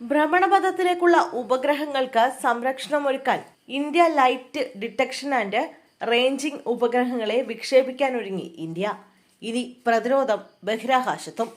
ഭ്രമണപഥത്തിലേക്കുള്ള ഉപഗ്രഹങ്ങൾക്ക് സംരക്ഷണം സംരക്ഷണമൊരുക്കാൻ India light detection and ranging ഉപഗ്രഹങ്ങളെ വിക്ഷേപിക്കാനൊരുങ്ങി ഇന്ത്യ. ഇനി പ്രതിരോധം ബഹിരാകാശത്തും.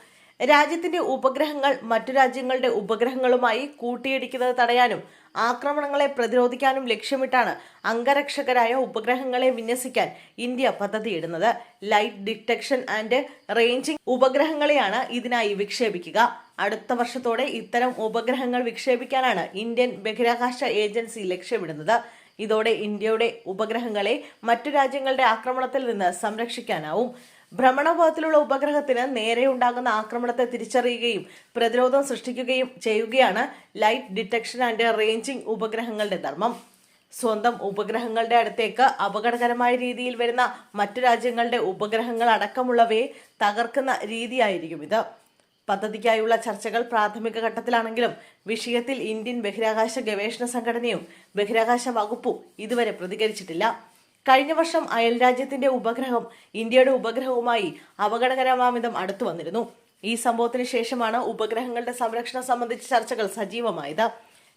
രാജ്യത്തിന്റെ ഉപഗ്രഹങ്ങൾ മറ്റു രാജ്യങ്ങളുടെ ഉപഗ്രഹങ്ങളുമായി കൂട്ടിയിടിക്കുന്നത് തടയാനും ആക്രമണങ്ങളെ പ്രതിരോധിക്കാനും ലക്ഷ്യമിട്ടാണ് അംഗരക്ഷകരായ ഉപഗ്രഹങ്ങളെ വിന്യസിക്കാൻ ഇന്ത്യ പദ്ധതിയിടുന്നത്. ലൈറ്റ് ഡിറ്റക്ഷൻ ആൻഡ് റേഞ്ചിങ് ഉപഗ്രഹങ്ങളെയാണ് ഇതിനായി വിക്ഷേപിക്കുക. അടുത്ത വർഷത്തോടെ ഇത്തരം ഉപഗ്രഹങ്ങൾ വിക്ഷേപിക്കാനാണ് ഇന്ത്യൻ ബഹിരാകാശ ഏജൻസി ലക്ഷ്യമിടുന്നത്. ഇതോടെ ഇന്ത്യയുടെ ഉപഗ്രഹങ്ങളെ മറ്റു രാജ്യങ്ങളുടെ ആക്രമണത്തിൽ നിന്ന് സംരക്ഷിക്കാനാവും. ഭ്രമണപഥത്തിലുള്ള ഉപഗ്രഹത്തിന് നേരെയുണ്ടാകുന്ന ആക്രമണത്തെ തിരിച്ചറിയുകയും പ്രതിരോധം സൃഷ്ടിക്കുകയും ചെയ്യുകയാണ് ലൈറ്റ് ഡിറ്റക്ഷൻ ആൻഡ് റേഞ്ചിംഗ് ഉപഗ്രഹങ്ങളുടെ ധർമ്മം. സ്വന്തം ഉപഗ്രഹങ്ങളുടെ അടുത്തേക്ക് അപകടകരമായ രീതിയിൽ വരുന്ന മറ്റു രാജ്യങ്ങളുടെ ഉപഗ്രഹങ്ങൾ അടക്കമുള്ളവയെ തകർക്കുന്ന രീതിയായിരിക്കും ഇത്. പദ്ധതിക്കായുള്ള ചർച്ചകൾ പ്രാഥമിക ഘട്ടത്തിലാണെങ്കിലും വിഷയത്തിൽ ഇന്ത്യൻ ബഹിരാകാശ ഗവേഷണ സംഘടനയും ബഹിരാകാശ വകുപ്പും ഇതുവരെ പ്രതികരിച്ചിട്ടില്ല. കഴിഞ്ഞ വർഷം അയൽരാജ്യത്തിന്റെ ഉപഗ്രഹം ഇന്ത്യയുടെ ഉപഗ്രഹവുമായി അപകടകരമാവിധം അടുത്തു വന്നിരുന്നു. ഈ സംഭവത്തിന് ശേഷമാണ് ഉപഗ്രഹങ്ങളുടെ സംരക്ഷണം സംബന്ധിച്ച ചർച്ചകൾ സജീവമായത്.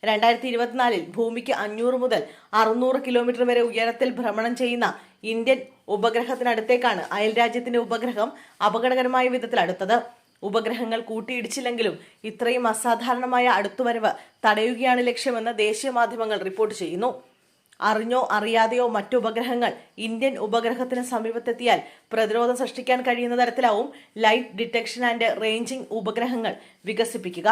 രണ്ടായിരത്തി ഇരുപത്തിനാലിൽ ഭൂമിക്ക് അഞ്ഞൂറ് മുതൽ അറുന്നൂറ് കിലോമീറ്റർ വരെ ഉയരത്തിൽ ഭ്രമണം ചെയ്യുന്ന ഇന്ത്യൻ ഉപഗ്രഹത്തിനടുത്തേക്കാണ് അയൽരാജ്യത്തിന്റെ ഉപഗ്രഹം അപകടകരമായ വിധത്തിൽ അടുത്തത്. ഉപഗ്രഹങ്ങൾ കൂട്ടിയിടിച്ചില്ലെങ്കിലും ഇത്രയും അസാധാരണമായ അടുത്തുവരവ് തടയുകയാണ് ലക്ഷ്യമെന്ന് ദേശീയ മാധ്യമങ്ങൾ റിപ്പോർട്ട് ചെയ്യുന്നു. അറിഞ്ഞോ അറിയാതെയോ മറ്റു ഉപഗ്രഹങ്ങൾ ഇന്ത്യൻ ഉപഗ്രഹത്തിന് സമീപത്തെത്തിയാൽ പ്രതിരോധം സൃഷ്ടിക്കാൻ കഴിയുന്ന തരത്തിലാവും ലൈറ്റ് ഡിറ്റക്ഷൻ ആൻഡ് റേഞ്ചിംഗ് ഉപഗ്രഹങ്ങൾ വികസിപ്പിക്കുക.